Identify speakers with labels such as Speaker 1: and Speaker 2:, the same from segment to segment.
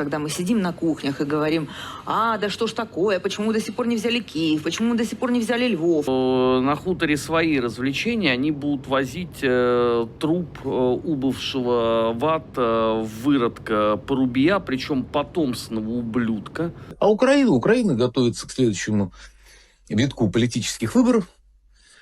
Speaker 1: Когда мы сидим на кухнях и говорим, а, да что ж такое, почему до сих пор не взяли Киев, почему до сих пор не взяли Львов.
Speaker 2: Э, На хуторе свои развлечения, они будут возить э, труп э, убывшего в ад э, выродка Порубия, причем потомственного ублюдка.
Speaker 3: А Украина, Украина готовится к следующему витку политических выборов.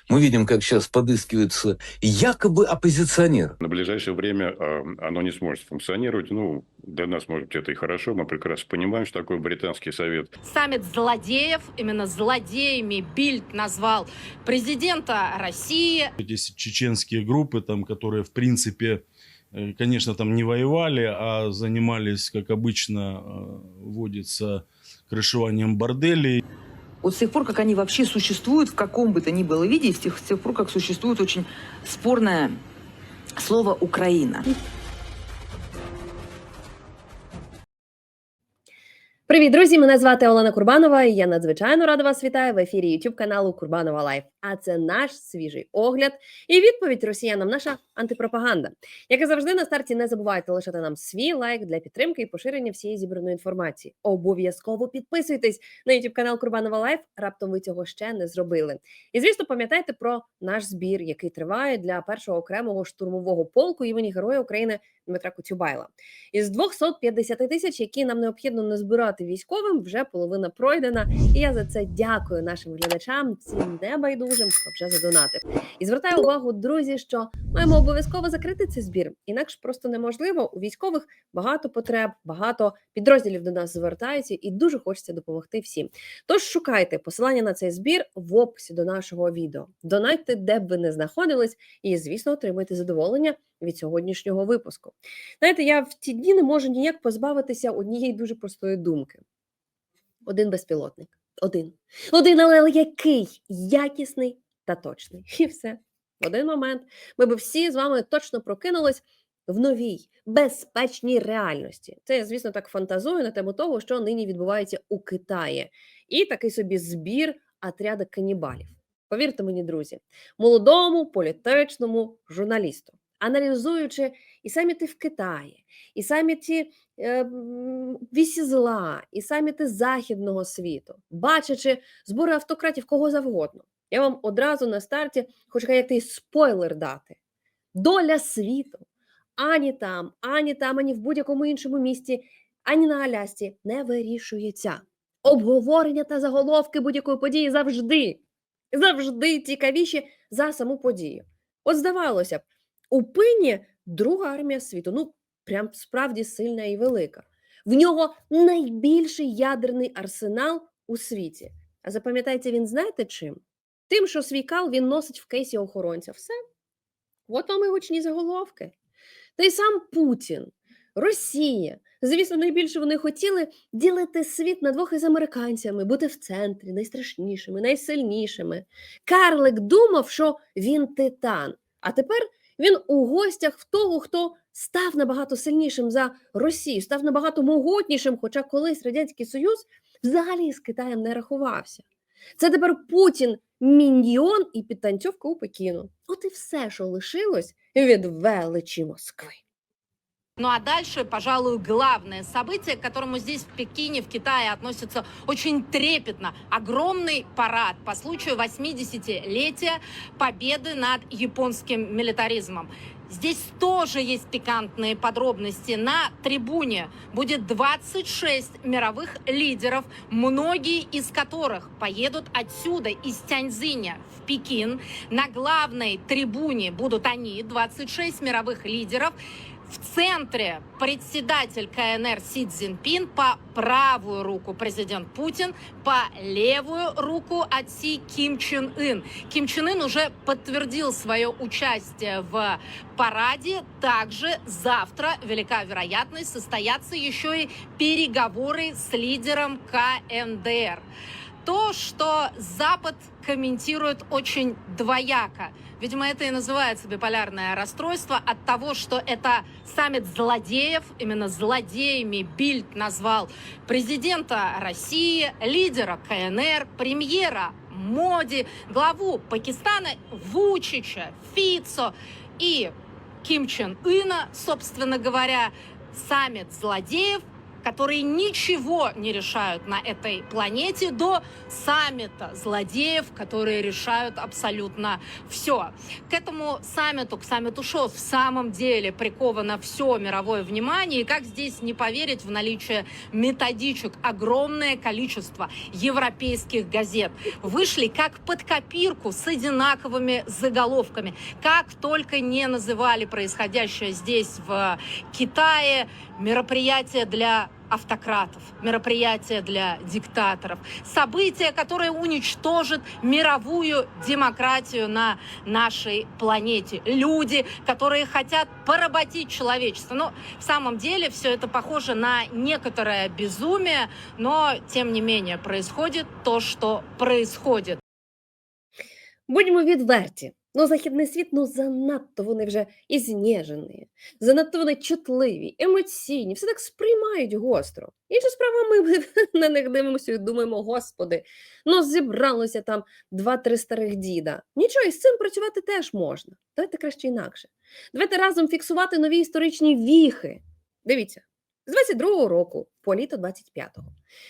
Speaker 3: Мы видим, как сейчас подыскиваются якобы оппозиционеры.
Speaker 4: На ближайшее время э, оно не сможет функционировать. Ну, для нас, может быть, это и хорошо. Мы прекрасно понимаем, что такое британский совет.
Speaker 5: Саммит злодеев, именно злодеями Бильд назвал президента России.
Speaker 6: Эти чеченские группы, там, которые, в принципе, э, конечно, там не воевали, а занимались, как обычно э, водится, крышеванием борделей.
Speaker 1: Вот с тех пор, как они вообще существуют в каком бы то ни было виде, с тех, с тех пор, как существует очень спорное слово «Украина».
Speaker 7: Привіт, друзі! Мене звати Олена Курбанова. і Я надзвичайно рада вас вітаю в ефірі youtube каналу Курбанова Лайф. А це наш свіжий огляд і відповідь росіянам. Наша антипропаганда. Як і завжди, на старті не забувайте лишати нам свій лайк для підтримки і поширення всієї зібраної інформації. Обов'язково підписуйтесь на youtube канал Курбанова Лайф. Раптом ви цього ще не зробили. І звісно, пам'ятайте про наш збір, який триває для першого окремого штурмового полку імені Героя України Дмитра Куцюбайла. Із 250 тисяч, які нам необхідно назбирати військовим, вже половина пройдена. І я за це дякую нашим глядачам, всім небайдужим, хто вже задонатив. І звертаю увагу, друзі, що маємо обов'язково закрити цей збір. Інакше просто неможливо. У військових багато потреб, багато підрозділів до нас звертаються, і дуже хочеться допомогти всім. Тож шукайте посилання на цей збір в описі до нашого відео. Донайте, де б ви не знаходились, і звісно, отримуйте задоволення від сьогоднішнього випуску. Знаєте, я в ті дні не можу ніяк позбавитися однієї дуже простої думки: один безпілотник, один. Один, але який якісний та точний. І все. В один момент ми би всі з вами точно прокинулись в новій безпечній реальності. Це я, звісно, так фантазую на тему того, що нині відбувається у Китаї, і такий собі збір отряда канібалів. Повірте мені, друзі, молодому політичному журналісту, аналізуючи і саміти в Китаї, і саміті е, вісі зла, і саміти західного світу, бачачи збори автократів кого завгодно. Я вам одразу на старті хочу який спойлер дати. Доля світу ані там, ані там, ані в будь-якому іншому місті, ані на Алясці не вирішується. Обговорення та заголовки будь-якої події завжди, завжди цікавіші за саму подію. От здавалося б, у пині друга армія світу, ну прям справді сильна і велика. В нього найбільший ядерний арсенал у світі. А запам'ятайте, він знаєте чим? Тим, що свій кал він носить в кейсі охоронця. Все. От вам і гучні заголовки. Та й сам Путін, Росія. Звісно, найбільше вони хотіли ділити світ на двох із американцями, бути в центрі, найстрашнішими, найсильнішими. Карлик думав, що він титан. А тепер він у гостях в того, хто став набагато сильнішим за Росію, став набагато могутнішим, хоча колись Радянський Союз взагалі з Китаєм не рахувався. Це тепер Путін міньйон і підтанцьовка у Пекіну. От і все, що лишилось від величі Москви.
Speaker 5: Ну а дальше, пожалуй, главное событие, к которому здесь в Пекине, в Китае относятся очень трепетно. Огромный парад по случаю 80-летия победы над японским милитаризмом. Здесь тоже есть пикантные подробности. На трибуне будет 26 мировых лидеров, многие из которых поедут отсюда, из Тяньцзиня в Пекин. На главной трибуне будут они, 26 мировых лидеров. В центре председатель КНР Си Цзиньпин, по правую руку президент Путин, по левую руку от Си Ким Чен Ын. Ким Чен Ын уже подтвердил свое участие в параде. Также завтра велика вероятность состоятся еще и переговоры с лидером КНДР. То, что Запад комментирует очень двояко. Видимо, это и называется биполярное расстройство от того, что это саммит злодеев, именно злодеями Бильд назвал президента России, лидера КНР, премьера Моди, главу Пакистана Вучича, Фицо и Ким Чен Ына, собственно говоря, саммит злодеев которые ничего не решают на этой планете, до саммита злодеев, которые решают абсолютно все. К этому саммиту, к саммиту шоу в самом деле приковано все мировое внимание. И как здесь не поверить в наличие методичек? Огромное количество европейских газет вышли как под копирку с одинаковыми заголовками. Как только не называли происходящее здесь в Китае мероприятие для автократов, мероприятие для диктаторов, событие, которое уничтожит мировую демократию на нашей планете. Люди, которые хотят поработить человечество. Но в самом деле все это похоже на некоторое безумие, но тем не менее происходит то, что происходит.
Speaker 7: Будьмо відверті. Ну, західний світ ну занадто вони вже і знежені, занадто вони чутливі, емоційні, все так сприймають гостро. Інша справа, ми, ми на них дивимося і думаємо, господи, ну зібралося там два-три старих діда. Нічого, і з цим працювати теж можна. Давайте краще інакше. Давайте разом фіксувати нові історичні віхи. Дивіться, з 22-го року по літо 25-го.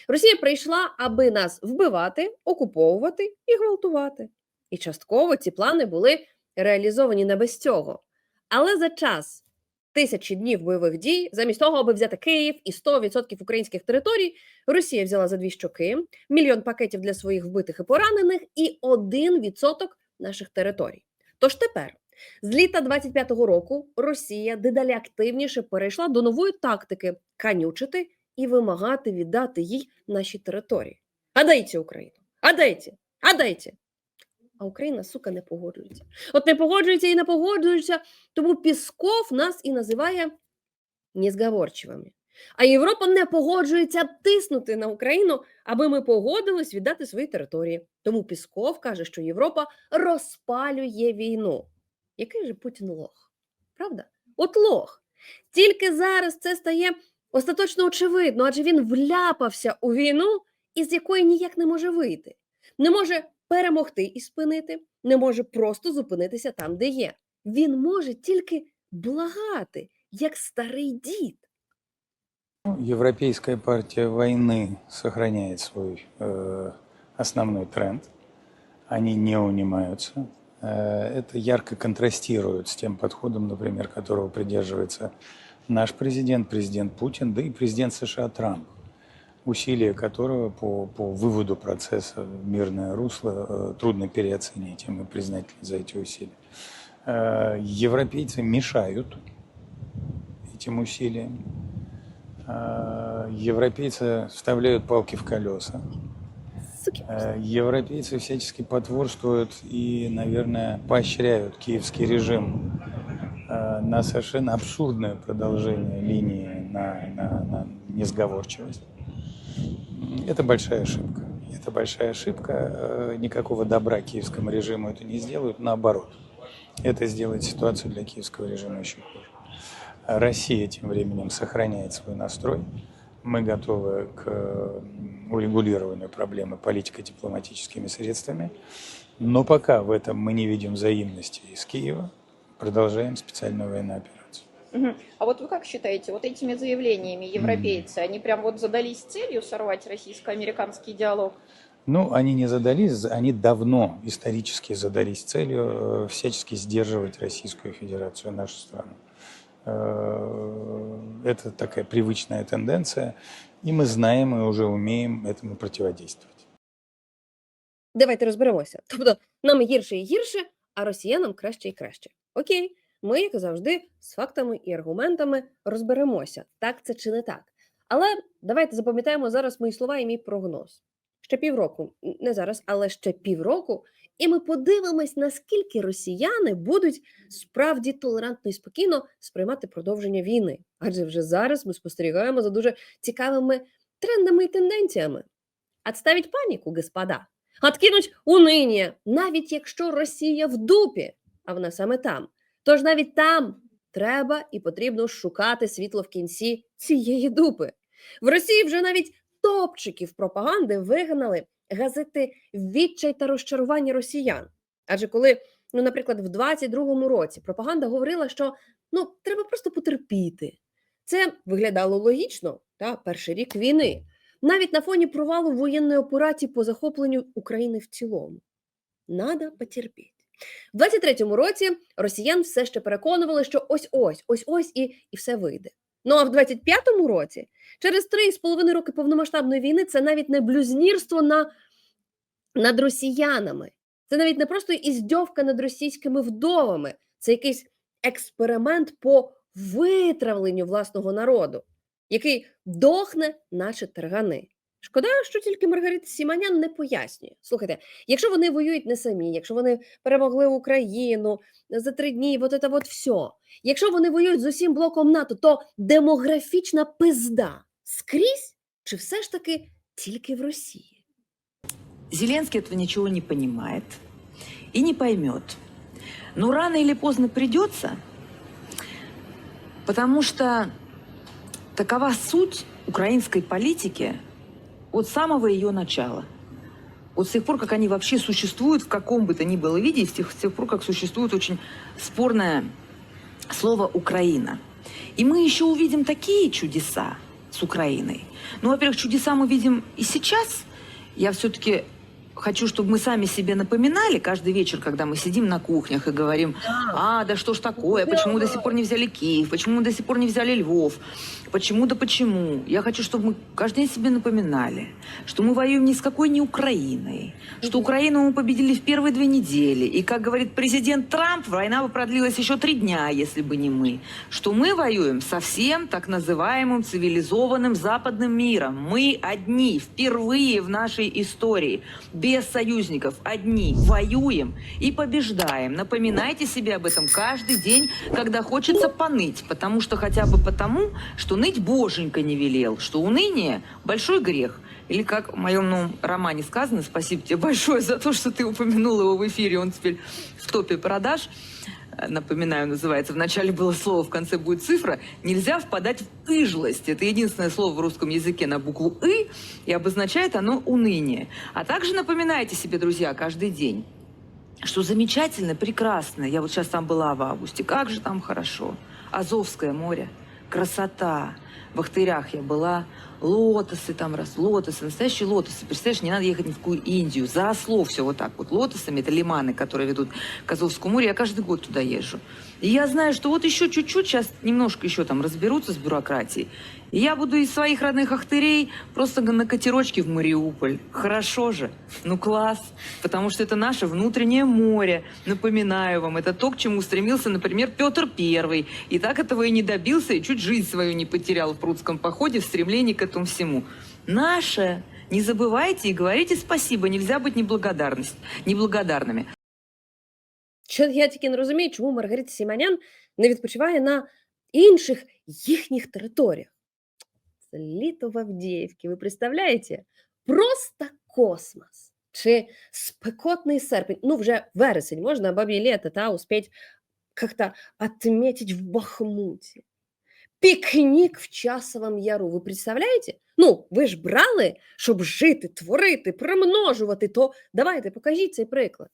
Speaker 7: Росія прийшла, аби нас вбивати, окуповувати і гвалтувати. І частково ці плани були реалізовані не без цього. Але за час тисячі днів бойових дій, замість того, аби взяти Київ і 100% українських територій, Росія взяла за дві щоки, мільйон пакетів для своїх вбитих і поранених і 1% наших територій. Тож тепер, з літа 25-го року, Росія дедалі активніше перейшла до нової тактики канючити і вимагати віддати їй наші території. А дайте Україну! А дайте! А дайте! А Україна, сука, не погоджується. От не погоджується і не погоджується, тому Пісков нас і називає незговорчивими. А Європа не погоджується тиснути на Україну, аби ми погодились віддати свої території. Тому Пісков каже, що Європа розпалює війну. Який же Путін лох? Правда? От лох. Тільки зараз це стає остаточно очевидно, адже він вляпався у війну, із якої ніяк не може вийти. Не може перемогти і спинити, не може просто зупинитися там, де є. Він може тільки благати, як старий дід.
Speaker 8: Европейская партия войны сохраняет свой э, основной тренд. Они не унимаются. Э, это ярко контрастирует с тем подходом, например, которого придерживается наш президент, президент Путин, да и президент США Трамп, Усилия которого по, по выводу процесса в мирное русло э, трудно переоценить, и мы признательны за эти усилия. Э, европейцы мешают этим усилиям. Э, Европейцы вставляют палки в колеса. Европейцы всячески потворствуют и, наверное, поощряют киевский режим на совершенно абсурдное продолжение линии на, на, на несговорчивость. Это большая ошибка. Это большая ошибка. Э, Никакого добра киевскому режиму это не сделают. Наоборот, это сделает ситуацию для киевского режима еще хуже. Россия тем временем сохраняет свой настрой. Мы готовы к урегулированию проблемы политико-дипломатическими средствами. Но пока в этом мы не видим взаимности из Киева, продолжаем специальную военную операцию.
Speaker 9: Мгм. А вот вы как считаете, вот этими заявлениями европейцы, они прям вот задались целью сорвать российско-американский диалог?
Speaker 8: Ну, они не задались, они давно исторически задались целью э, всячески сдерживать Российскую Федерацию, нашу страну. Э, Это такая привычная тенденция, и мы знаем и уже умеем этому противодействовать.
Speaker 7: Давайте розберемося. Тобто нам гірше і гірше, а росіянам краще і краще. Окей, Ми, як завжди, з фактами і аргументами розберемося, так це чи не так. Але давайте запам'ятаємо зараз мої слова і мій прогноз. Ще півроку, не зараз, але ще півроку, і ми подивимось, наскільки росіяни будуть справді толерантно і спокійно сприймати продовження війни. Адже вже зараз ми спостерігаємо за дуже цікавими трендами і тенденціями. Отставить паніку, господа. Откинуть униння, навіть якщо Росія в дупі, а вона саме там. Тож навіть там треба і потрібно шукати світло в кінці цієї дупи. В Росії вже навіть топчиків пропаганди вигнали газети відчай та розчарування росіян. Адже коли, ну, наприклад, в 22-му році пропаганда говорила, що ну треба просто потерпіти. Це виглядало логічно, та перший рік війни, навіть на фоні провалу воєнної операції по захопленню України в цілому. Надо потерпіти. В 23-му році росіян все ще переконували, що ось ось, ось ось і, і все вийде. Ну а в 25-му році, через 3,5 роки повномасштабної війни, це навіть не блюзнірство на, над росіянами. Це навіть не просто іздьовка над російськими вдовами, це якийсь експеримент по витравленню власного народу, який дохне, наче тергани. Шкода, що тільки Маргарита Сіманян не пояснює. Слухайте, якщо вони воюють не самі, якщо вони перемогли Україну за три дні, от це от все. Якщо вони воюють з усім блоком НАТО, то демографічна пизда скрізь чи все ж таки тільки в Росії?
Speaker 1: Зеленский этого ничего не понимает и не поймет. Но рано или поздно придется, потому что такова суть украинской политики от самого ее начала. Вот с тех пор, как они вообще существуют в каком бы то ни было виде, и с тех, с тех пор, как существует очень спорное слово «Украина». И мы еще увидим такие чудеса с Украиной. Ну, во-первых, чудеса мы видим и сейчас. Я все-таки хочу, чтобы мы сами себе напоминали каждый вечер, когда мы сидим на кухнях и говорим, а, да что ж такое, почему до сих пор не взяли Киев, почему до сих пор не взяли Львов, почему да почему. Я хочу, чтобы мы каждый день себе напоминали, что мы воюем ни с какой не Украиной, что Украину мы победили в первые две недели. И, как говорит президент Трамп, война бы продлилась еще три дня, если бы не мы. Что мы воюем со всем так называемым цивилизованным западным миром. Мы одни, впервые в нашей истории, без союзников, одни, воюем и побеждаем. Напоминайте себе об этом каждый день, когда хочется поныть, потому что хотя бы потому, что ныть боженька не велел, что уныние – большой грех. Или как в моем новом романе сказано, спасибо тебе большое за то, что ты упомянул его в эфире, он теперь в топе продаж. Э, Напоминаю, называется, вначале было слово, в конце будет цифра. Нельзя впадать в ыжлость. Это единственное слово в русском языке на букву «ы», и обозначает оно уныние. А также напоминайте себе, друзья, каждый день, что замечательно, прекрасно. Я вот сейчас там была в августе. Как же там хорошо. Азовское море, красота. В Ахтырях я была. Лотосы там раз, лотосы, настоящие лотосы. Представляешь, не надо ехать ни в какую Индию. За осло все вот так вот. Лотосами это лиманы, которые ведут к Азовскому морю. Я каждый год туда езжу. И я знаю, что вот еще чуть-чуть, сейчас немножко еще там разберутся с бюрократией. И я буду из своих родных Ахтырей просто на катерочке в Мариуполь. Хорошо же. Ну класс. Потому что это наше внутреннее море. Напоминаю вам, это то, к чему стремился, например, Петр Первый. И так этого и не добился, и чуть жизнь свою не потерял в прудском походе в стремлении к этому всему. Наше. Не забывайте и говорите спасибо. Нельзя быть неблагодарность, неблагодарными.
Speaker 7: Що я тільки не розумію, чому Маргарита Сіманян не відпочиває на інших їхніх територіях. Це літо в Авдіївці, ви представляєте? Просто космос. Чи спекотний серпень, ну вже вересень, можна бабі літо, та успеть как-то отметить в Бахмуті. Пікнік в часовому яру. Ви представляєте? Ну, ви ж брали, щоб жити, творити, примножувати, то давайте покажіть цей приклад.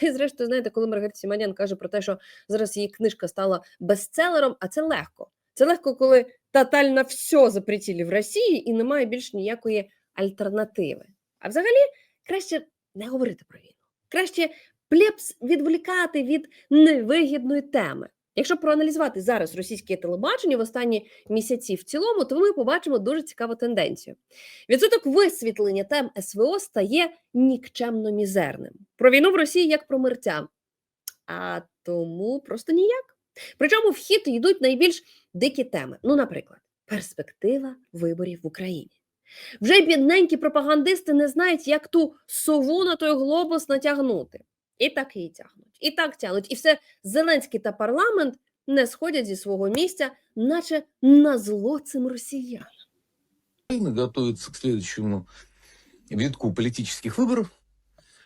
Speaker 7: Та й зрештою, знаєте, коли Маргарита Сіманян каже про те, що зараз її книжка стала бестселером, а це легко. Це легко, коли тотально все запретили в Росії і немає більш ніякої альтернативи. А взагалі краще не говорити про війну. Краще плепс відволікати від невигідної теми. Якщо проаналізувати зараз російське телебачення в останні місяці в цілому, то ми побачимо дуже цікаву тенденцію. Відсоток висвітлення тем СВО стає нікчемно мізерним. Про війну в Росії як про мерця. А тому просто ніяк. Причому в хід йдуть найбільш дикі теми. Ну, наприклад, перспектива виборів в Україні. Вже бідненькі пропагандисти не знають, як ту сову на той глобус натягнути. І так її тягнуть, і так тягнуть. І все Зеленський та парламент не сходять зі свого місця, наче на зло цим росіянам.
Speaker 3: Украина готовится к следующему витку политических выборов.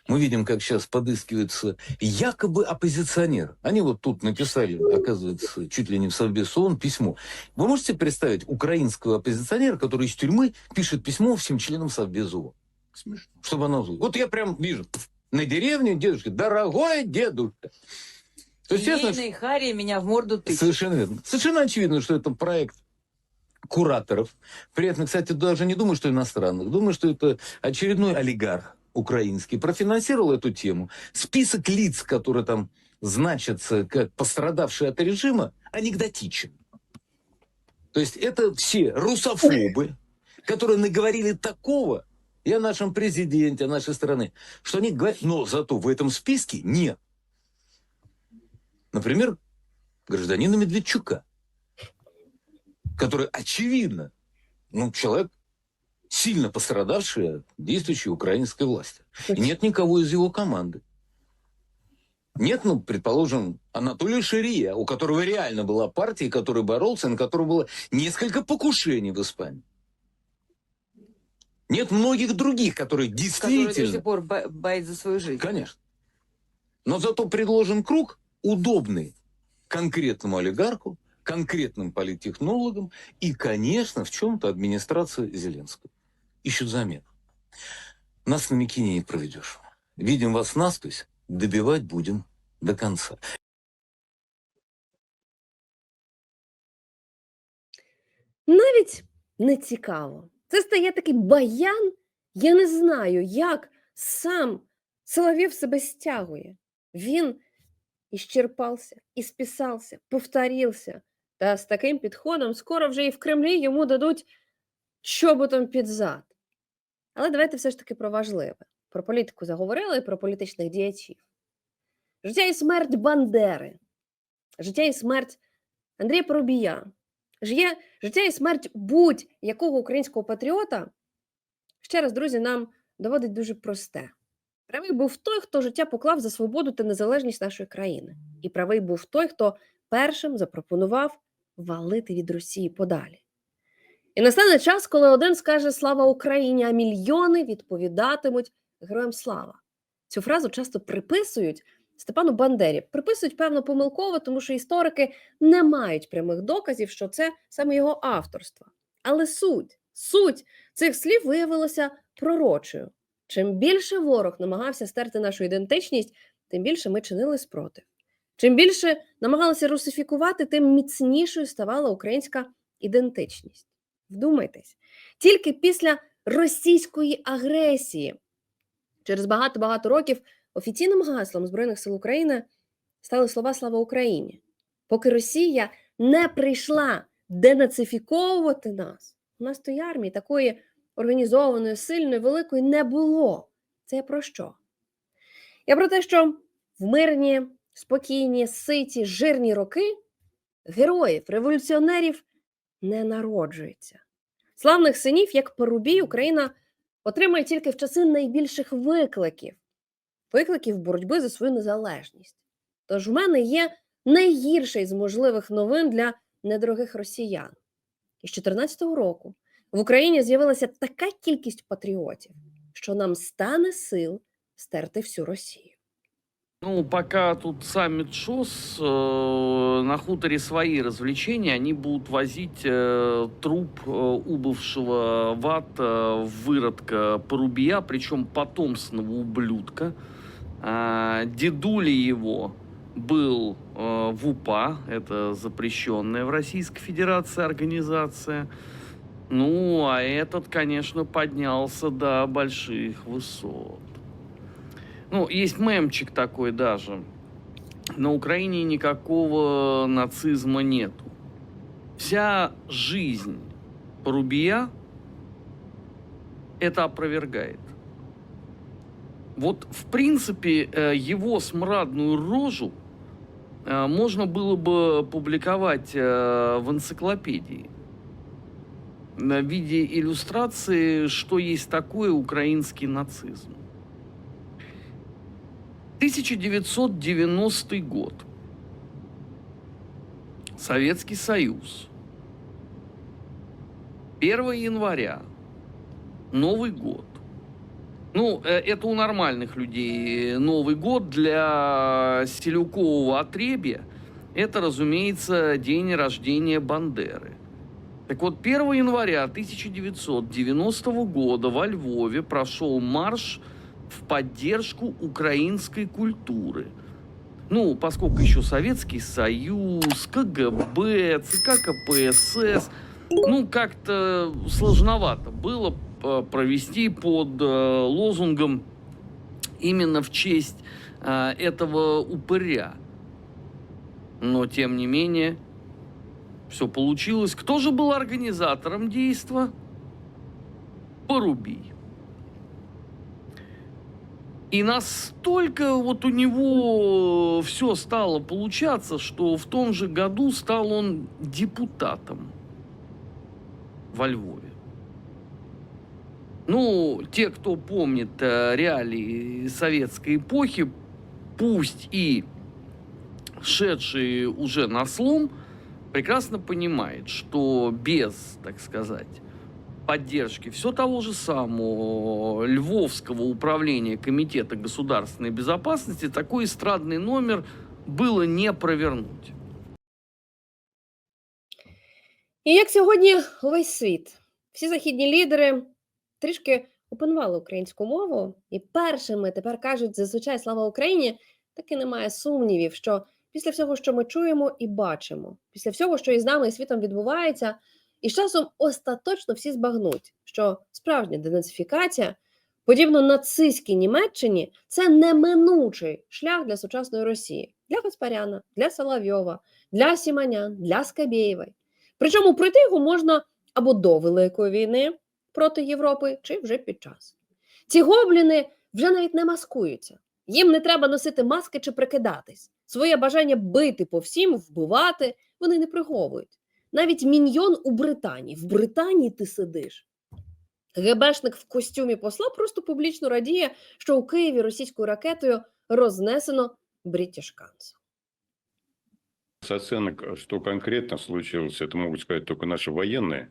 Speaker 3: Мы видим, как сейчас подыскивается якобы оппозиционер. Они вот тут написали, оказывается, чуть ли не в Совбез ООН письмо. Вы можете представить украинского оппозиционера, который из тюрьмы пишет письмо всем членам Совбеза ООН?
Speaker 8: Смешно.
Speaker 3: Чтобы она... Вот я прям вижу На деревне дедушка, дорогой дедушка. То есть,
Speaker 1: и Харри меня в морду тычут.
Speaker 3: Совершенно верно. Совершенно очевидно, что это проект кураторов. При этом, кстати, даже не думаю, что иностранных. Думаю, что это очередной олигарх украинский профинансировал эту тему. Список лиц, которые там значатся как пострадавшие от режима, анекдотичен. То есть это все русофобы, которые наговорили такого и о нашем президенте, о нашей стране, что они говорят, но зато в этом списке нет. Например, гражданина Медведчука, который, очевидно, ну, человек, сильно пострадавший от действующей украинской власти. И нет никого из его команды. Нет, ну, предположим, Анатолия Ширия, у которого реально была партия, который боролся, на которого было несколько покушений в Испании. Нет многих других, которые
Speaker 1: Который до
Speaker 3: действительно...
Speaker 1: сих пор бо- боится за свою жизнь.
Speaker 3: Конечно. Но зато предложен круг удобный конкретному олигарху, конкретным политтехнологам и, конечно, в чем-то администрации Зеленского. Ищут замену. Нас на Микине не проведешь. Видим вас насквозь, добивать будем до конца.
Speaker 7: Навіть не цікаво. Це стає такий баян. Я не знаю, як сам Соловєв себе стягує. Він ісчерпався, ісписався, повторився. Та з таким підходом скоро вже і в Кремлі йому дадуть чоботом під зад. Але давайте все ж таки про важливе. Про політику заговорили, про політичних діячів. Життя і смерть Бандери, життя і смерть Андрія Поробія, Жиє, життя і смерть будь-якого українського патріота, ще раз, друзі, нам доводить дуже просте. Правий був той, хто життя поклав за свободу та незалежність нашої країни. І правий був той, хто першим запропонував валити від Росії подалі. І настане час, коли один скаже Слава Україні, а мільйони відповідатимуть Героям слава. Цю фразу часто приписують Степану Бандері. Приписують певно помилково, тому що історики не мають прямих доказів, що це саме його авторство. Але суть, суть цих слів виявилася пророчою. Чим більше ворог намагався стерти нашу ідентичність, тим більше ми чинили спротив. Чим більше намагалися русифікувати, тим міцнішою ставала українська ідентичність. Вдумайтесь, тільки після російської агресії, через багато-багато років офіційним гаслом Збройних сил України стали слова Слава Україні. Поки Росія не прийшла денацифіковувати нас, у нас тої армії такої організованої, сильної, великої не було. Це я про що? Я про те, що в мирні, спокійні, ситі, жирні роки героїв, революціонерів не народжується. Славних синів, як Порубій, Україна отримує тільки в часи найбільших викликів викликів боротьби за свою незалежність. Тож в мене є найгірший з можливих новин для недорогих росіян. Із 2014 року в Україні з'явилася така кількість патріотів, що нам стане сил стерти всю Росію.
Speaker 2: Ну, пока тут саммит ШОС, э, на хуторе свои развлечения, они будут возить э, труп э, убывшего в ад э, выродка Порубия, причем потомственного ублюдка. А, дедуля его был э, в УПА, это запрещенная в Российской Федерации организация. Ну, а этот, конечно, поднялся до больших высот. Ну, есть мемчик такой даже. На Украине никакого нацизма нету. Вся жизнь Порубия это опровергает. Вот, в принципе, э, его смрадную рожу э, можно было бы публиковать э, в энциклопедии в виде иллюстрации, что есть такое украинский нацизм. 1990 год. Советский Союз. 1 января. Новый год. Ну, э, это у нормальных людей Новый год. Для селюкового отребья это, разумеется, день рождения Бандеры. Так вот, 1 января 1990 года во Львове прошел марш в поддержку украинской культуры. Ну, поскольку еще Советский Союз, КГБ, ЦК КПСС ну, как-то сложновато было провести под э, лозунгом именно в честь э, этого упыря. Но, тем не менее, все получилось. Кто же был организатором действа? Порубий. И настолько вот у него все стало получаться, что в том же году стал он депутатом во Львове. Ну, те, кто помнит э, реалии советской эпохи, пусть и шедшие уже на слом, прекрасно понимает, что без, так сказать, поддержки все того же самого Львовского управления Комитета государственной безопасности такой эстрадный номер было не провернуть.
Speaker 7: І як сьогодні увесь світ, всі західні лідери трішки опанували українську мову, і першими тепер кажуть зазвичай слава Україні, таки немає сумнівів, що після всього, що ми чуємо і бачимо, після всього, що із нами і світом відбувається, і з часом остаточно всі збагнуть, що справжня денацифікація, подібно нацистській Німеччині, це неминучий шлях для сучасної Росії, для Гаспаряна, для Соловйова, для Сіманян, для Скабєєвої. Причому пройти його можна або до Великої війни проти Європи, чи вже під час. Ці гобліни вже навіть не маскуються. Їм не треба носити маски чи прикидатись. Своє бажання бити по всім, вбивати вони не приховують. Навіть міньйон у Британії. В Британії ти сидиш. ГБшник в костюмі посла просто публічно радіє, що у Києві російською ракетою рознесено British Council.
Speaker 4: С оценок, э, что конкретно случилось, это могут сказать только наши военные.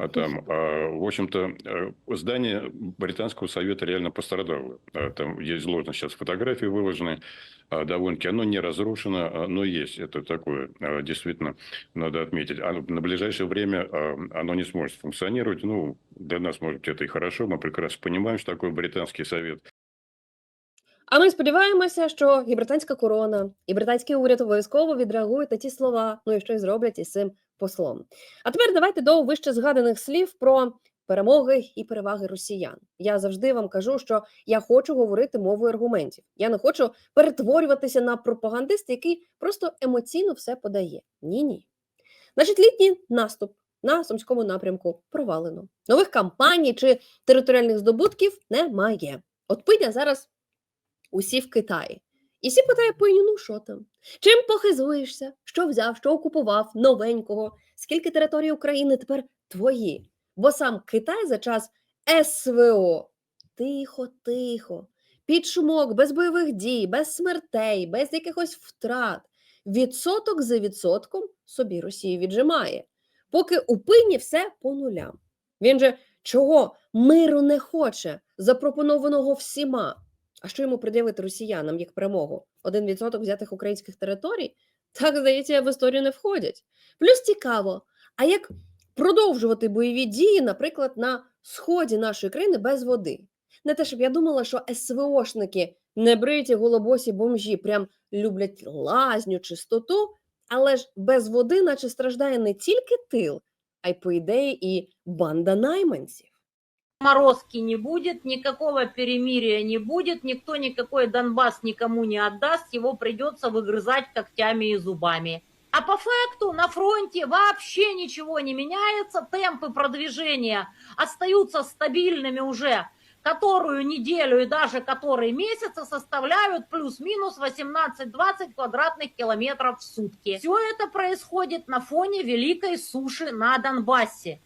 Speaker 4: А там, а, в общем-то, э, здание Британского совета реально пострадало. А, Там есть ложно сейчас фотографии выложены. а, Довольно-таки оно не разрушено, а, но есть. Это такое, а, действительно, надо отметить. А на ближайшее время а, оно не сможет функционировать. Ну, для нас, может быть, это и хорошо. Мы прекрасно понимаем, что такое Британский совет.
Speaker 7: А ми сподіваємося, що і британська корона, і британський уряд обов'язково відреагують на ті слова, ну і що й зроблять із цим послом. А тепер давайте до вище згаданих слів про перемоги і переваги росіян. Я завжди вам кажу, що я хочу говорити мовою аргументів. Я не хочу перетворюватися на пропагандиста, який просто емоційно все подає. Ні, ні. Значить, літній наступ на сумському напрямку провалено. Нових кампаній чи територіальних здобутків немає. От Пиня зараз усі в Китаї. І всі питає по ну що там? Чим похизуєшся? Що взяв, що окупував новенького? Скільки територій України тепер твої? Бо сам Китай за час СВО тихо, тихо, під шумок, без бойових дій, без смертей, без якихось втрат. Відсоток за відсотком собі Росію віджимає, поки у пині все по нулям. Він же чого миру не хоче, запропонованого всіма. А що йому пред'явити росіянам як перемогу? Один відсоток взятих українських територій? Так, здається, в історію не входять. Плюс цікаво, а як продовжувати бойові дії, наприклад, на сході нашої країни без води? Не те, щоб я думала, що СВОшники, небриті голобосі бомжі, прям люблять лазню, чистоту, але ж без води, наче страждає не тільки тил, а й, по ідеї, і банда найманців.
Speaker 10: Морозки не будет, никакого перемирия не будет, никто никакой Донбасс никому не отдаст, его придется выгрызать когтями и зубами. А по факту на фронте вообще ничего не меняется, темпы продвижения остаются стабильными уже которую неделю и даже который месяц составляют плюс-минус 18-20 квадратных километров в сутки. Все это происходит на фоне великой суши на Донбассе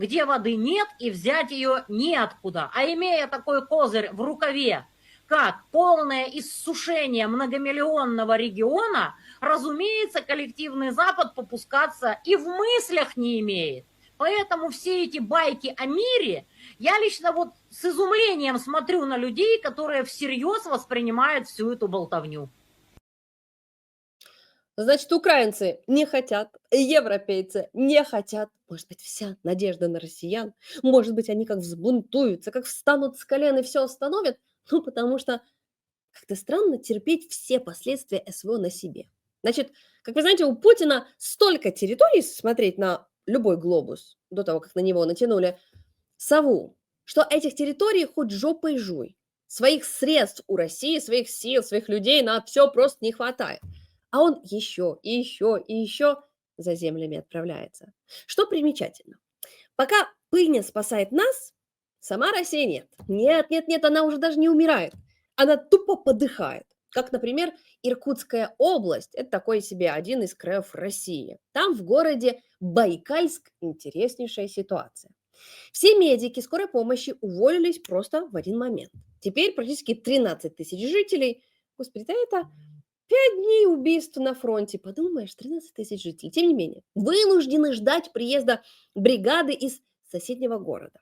Speaker 10: где воды нет и взять ее неоткуда. А имея такой козырь в рукаве, как полное иссушение многомиллионного региона, разумеется, коллективный Запад попускаться и в мыслях не имеет. Поэтому все эти байки о мире, я лично вот с изумлением смотрю на людей, которые всерьез воспринимают всю эту болтовню.
Speaker 7: Значит, украинцы не хотят, европейцы не хотят. Может быть, вся надежда на россиян. Может быть, они как взбунтуются, как встанут с колен и все остановят. Ну, потому что как-то странно терпеть все последствия СВО на себе. Значит, как вы знаете, у Путина столько территорий смотреть на любой глобус, до того, как на него натянули сову, что этих территорий хоть жопой жуй. Своих средств у России, своих сил, своих людей на все просто не хватает. А он еще и еще и еще за землями отправляется. Что примечательно, пока пыльня спасает нас, сама Россия нет. Нет, нет, нет, она уже даже не умирает. Она тупо подыхает. Как, например, Иркутская область – это такой себе один из краев России. Там в городе Байкальск интереснейшая ситуация. Все медики скорой помощи уволились просто в один момент. Теперь практически 13 тысяч жителей. Господи, да это 5 дней убийств на фронте. Подумаешь, 13 тысяч жителей. Тем не менее, вынуждены ждать приезда бригады из соседнего города.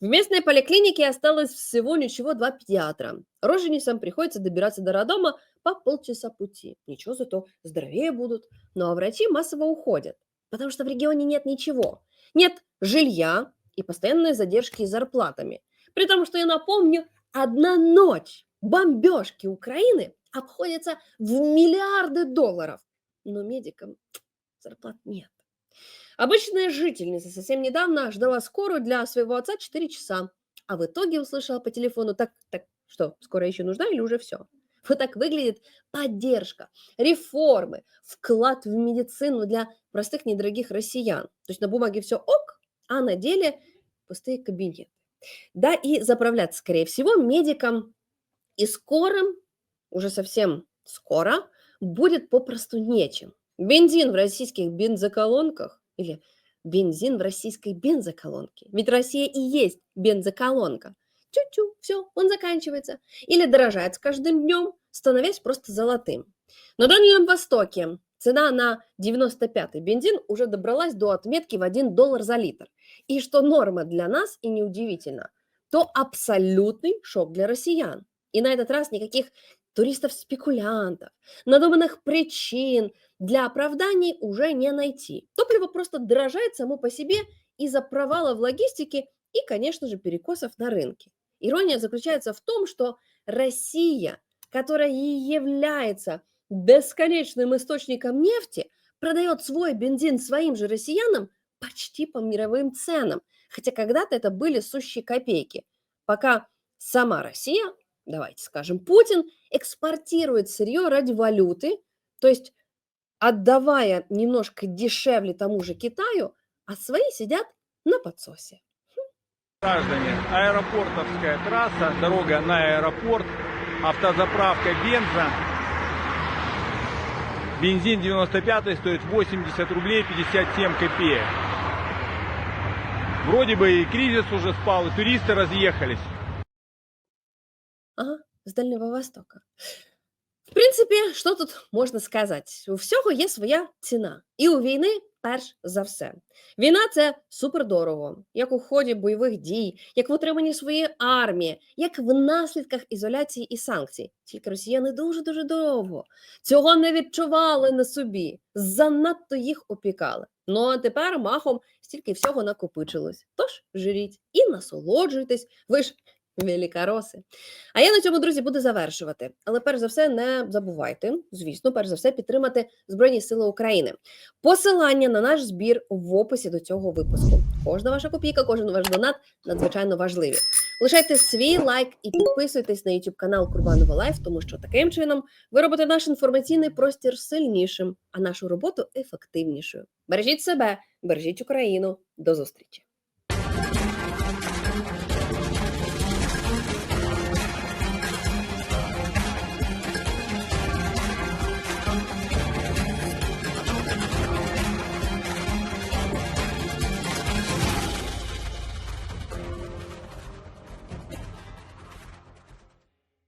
Speaker 7: В местной поликлинике осталось всего ничего два педиатра. Роженицам приходится добираться до роддома по полчаса пути. Ничего, зато здоровее будут. Ну а врачи массово уходят, потому что в регионе нет ничего. Нет жилья и постоянные задержки с зарплатами. При том, что я напомню, одна ночь бомбежки Украины обходится в миллиарды долларов. Но медикам зарплат нет. Обычная жительница совсем недавно ждала скорую для своего отца 4 часа, а в итоге услышала по телефону, так, так, что, скорая еще нужна или уже все? Вот так выглядит поддержка, реформы, вклад в медицину для простых недорогих россиян. То есть на бумаге все ок, а на деле пустые кабинеты. Да, и заправляться, скорее всего, медикам и скорым, уже совсем скоро, будет попросту нечем. Бензин в российских бензоколонках или бензин в российской бензоколонке. Ведь Россия и есть бензоколонка. Тю-тю, все, он заканчивается. Или дорожает с каждым днем, становясь просто золотым. На Дальнем Востоке цена на 95-й бензин уже добралась до отметки в 1 доллар за литр. И что норма для нас, и неудивительно, то абсолютный шок для россиян. И на этот раз никаких туристов-спекулянтов, надуманных причин для оправданий уже не найти. Топливо просто дорожает само по себе из-за провала в логистике и, конечно же, перекосов на рынке. Ирония заключается в том, что Россия, которая и является бесконечным источником нефти, продает свой бензин своим же россиянам почти по мировым ценам, хотя когда-то это были сущие копейки, пока сама Россия, давайте скажем, Путин экспортирует сырье ради валюты, то есть отдавая немножко дешевле тому же Китаю, а свои сидят на подсосе.
Speaker 11: Граждане, аэропортовская трасса, дорога на аэропорт, автозаправка бенза. Бензин 95 стоит 80 рублей 57 копеек. Вроде бы и кризис уже спал, и туристы разъехались.
Speaker 7: Ага, з Дальнього Востока. В принципі, що тут можна сказати? У всього є своя ціна. І у війни, перш за все. Війна це супердорого, як у ході бойових дій, як в утриманні своєї армії, як в наслідках ізоляції і санкцій. Тільки росіяни дуже-дуже довго цього не відчували на собі, занадто їх опікали. Ну а тепер махом стільки всього накопичилось. Тож жиріть і насолоджуйтесь. Ви ж Великороси. А я на цьому, друзі, буду завершувати. Але перш за все, не забувайте, звісно, перш за все, підтримати Збройні Сили України. Посилання на наш збір в описі до цього випуску. Кожна ваша копійка, кожен ваш донат надзвичайно важливі. Лишайте свій лайк і підписуйтесь на YouTube канал Курбанова Лайф, тому що таким чином ви робите наш інформаційний простір сильнішим, а нашу роботу ефективнішою. Бережіть себе, бережіть Україну. До зустрічі!